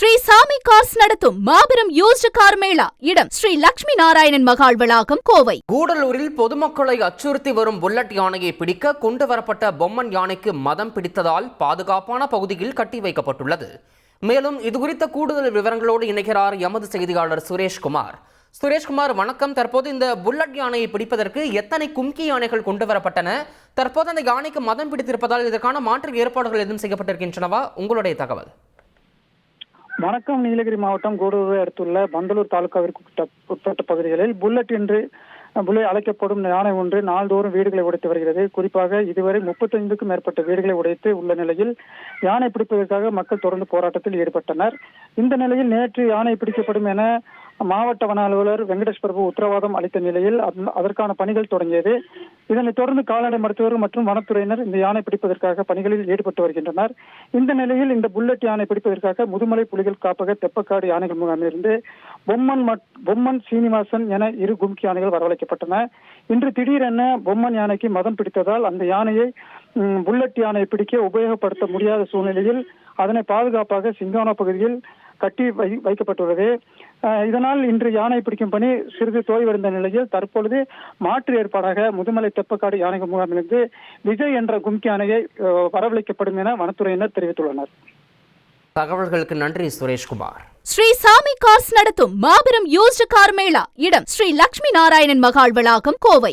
ஸ்ரீ சாமி கார்ஸ் நடத்தும் மாபெரும் யூஸ்டு கார் மேளா இடம் ஸ்ரீ லட்சுமி நாராயணன் மகால் வளாகம் கோவை. கூடலூரில் பொதுமக்களை அச்சுறுத்தி வரும் புல்லட் யானையை பிடிக்க கொண்டு வரப்பட்ட பொம்மன் யானைக்கு மதம் பிடித்ததால் பாதுகாப்பான பகுதியில் கட்டி வைக்கப்பட்டுள்ளது. மேலும் இதுகுறித்த கூடுதல் விவரங்களோடு இணைகிறார் எமது செய்தியாளர் சுரேஷ்குமார். சுரேஷ்குமார் வணக்கம். தற்போது இந்த புல்லட் யானையை பிடிப்பதற்கு எத்தனை கும்கி யானைகள் கொண்டு வரப்பட்டன? தற்போது அந்த யானைக்கு மதம் பிடித்திருப்பதால் இதற்கான மாற்று ஏற்பாடுகள் எதுவும் செய்யப்பட்டிருக்கின்றனவா? உங்களுடைய தகவல். வணக்கம் நீலகிரி மாவட்டம் கூடூரை அடுத்துள்ள பந்தலூர் தாலுகாவிற்கு உட்பட்ட- பகுதிகளில் புல்லட் என்று புல்லை அழைக்கப்படும் யானை ஒன்று நாள்தோறும் வீடுகளை உடைத்து வருகிறது. குறிப்பாக இதுவரை முப்பத்தைந்துக்கும் மேற்பட்ட வீடுகளை உடைத்து உள்ள நிலையில் யானை பிடிப்பதற்காக மக்கள் தொடர்ந்து போராட்டத்தில் ஈடுபட்டனர். இந்த நிலையில் நேற்று யானை பிடிக்கப்படும் என மாவட்ட வன அலுவலர் வெங்கடேஷ் பிரபு உத்தரவாதம் அளித்த நிலையில் அதற்கான பணிகள் தொடங்கியது. இதனைத் தொடர்ந்து கால்நடை மருத்துவர் மற்றும் வனத்துறையினர் இந்த யானை பிடிப்பதற்காக பணிகளில் ஈடுபட்டு வருகின்றனர். இந்த நிலையில் இந்த புல்லட் யானை பிடிப்பதற்காக முதுமலை புலிகள் காப்பக தெப்பக்காடு யானைகள் முகாமிலிருந்து பொம்மன் மட்- பொம்மன் சீனிவாசன் என இரு கும்கி யானைகள் வரவழைக்கப்பட்டன. இன்று திடீரென பொம்மன் யானைக்கு மதம் பிடித்ததால் அந்த யானையை புல்லட் யானையை பிடிக்க உபயோகப்படுத்த முடியாத சூழ்நிலையில் அதனை பாதுகாப்பாக சிங்கானா பகுதியில் கட்டி வை வைக்கப்பட்டுள்ளது. இதனால் இன்று யானை பிடிக்கும் பணி சிறிது தோய்வடைந்த நிலையில் தற்பொழுது மாற்று ஏற்பாடாக முதுமலை தெப்பக்காடு யானை முகாமிலிருந்து விஜய் என்ற கும்கி யானையை வரவழைக்கப்படும் என வனத்துறையினர் தெரிவித்துள்ளனர். தகவல்களுக்கு நன்றி சுரேஷ்குமார். ஸ்ரீ சாமி கார்ஸ் நடத்தும் மாபெரும் யூஸ்டு கார் மேளா. இடம் ஸ்ரீ லட்சுமி நாராயணன் மகால் வளாகம் கோவை.